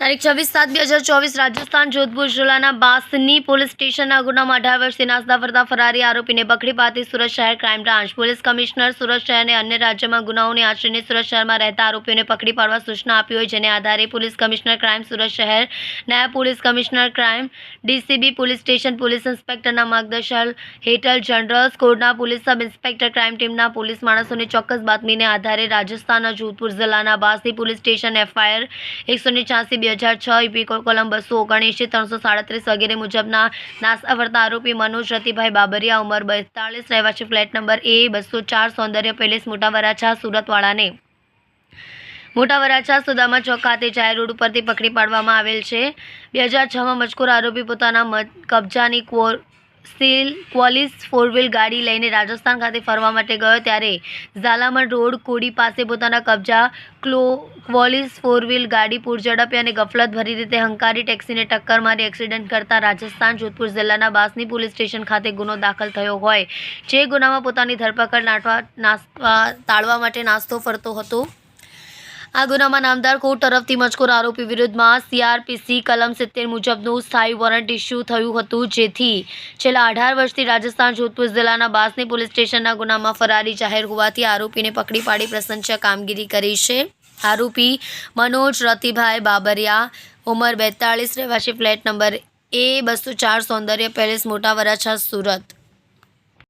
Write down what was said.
તારીખ છવ્વીસ સાત બે હજાર ચોવીસ રાજસ્થાન જોધપુર જિલ્લાના બાસની પોલીસ સ્ટેશનના ગુનામાં અઢાર વર્ષથી નાસ્તા ફરતા ફરારી આરોપીને પકડી પાડતી સુરત શહેર crime branch. Police commissioner Surat શહેર અને અન્ય રાજ્યમાં ગુનાઓને આચરણની સુરત શહેરમાં રહેતા આરોપીઓને પકડી પાડવા સૂચના આપી હોય જેને આધારે પોલીસ કમિશનર ક્રાઇમ સુરત શહેર, નાયબ police commissioner crime, DCB police station, police ઇન્સ્પેક્ટરના માર્ગદર્શન હેઠળ જનરલ સ્કોડના પોલીસ સબ ઇન્સ્પેક્ટર, ક્રાઇમ ટીમના પોલીસ માણસોની ચોક્કસ બાતમીને આધારે રાજસ્થાનના જોધપુર જિલ્લાના બાસની પોલીસ સ્ટેશન, એફઆઈઆર એકસો ને બે ત્રણસો સાડત્રીસ વગેરે મુજબના નાસ્તા ફરતા આરોપી મનોજ બાબરિયા, ઉંમર બેતાળીસ, રહેવાસી ફ્લેટ નંબર એ, બસો ચાર, સૌંદર્ય પેલેસ મોટા વરાછા સુરતવાળાને. મોટા વરાછા સુદામા ચોક ખાતે જાહેર રોડ ઉપરથી પકડી પાડવામાં આવેલ છે. બે હજાર છમાં મજકૂર આરોપી પોતાના કબજાની ક્વો સ્ટીલ ક્વોલિસ ફોર વ્હીલ ગાડી લઈને રાજસ્થાન ખાતે ફરવા માટે ગયો ત્યારે ઝાલામણ રોડ કોડી પાસે પોતાના કબજા, ક્લો ક્વોલિસ ફોર વ્હીલ ગાડી પૂરઝડપે અને ગફલત ભરી રીતે હંકારી ટેક્સીને ટક્કર મારી એક્સિડન્ટ કરતા રાજસ્થાન જોધપુર જિલ્લાના બાસની પોલીસ સ્ટેશન ખાતે ગુનો દાખલ થયો હોય. જે ગુનામાં પોતાની ધરપકડ નાટવા નાસ્તા ટાળવા માટે નાસ્તો ફરતો હતો. આ ગુનામાં નામદાર કોર્ટ તરફથી મજકૂર આરોપી વિરુદ્ધમાં સીઆરપીસી કલમ સિત્તેર મુજબનું સ્થાયી વોરંટ ઇસ્યુ થયું હતું, જેથી છેલ્લા અઢાર વર્ષથી રાજસ્થાન જોધપુર જિલ્લાના બાસની પોલીસ સ્ટેશનના ગુનામાં ફરારી જાહેર હોવાથી આરોપીને પકડી પાડી પ્રશંસા કામગીરી કરી છે. આરોપી મનોજ રતિભાઈ બાબરિયા, ઉંમર બેતાળીસ, રહેવાસી ફ્લેટ નંબર એ, બસો ચાર, સૌંદર્ય પેલેસ, મોટા વરાછા, સુરત.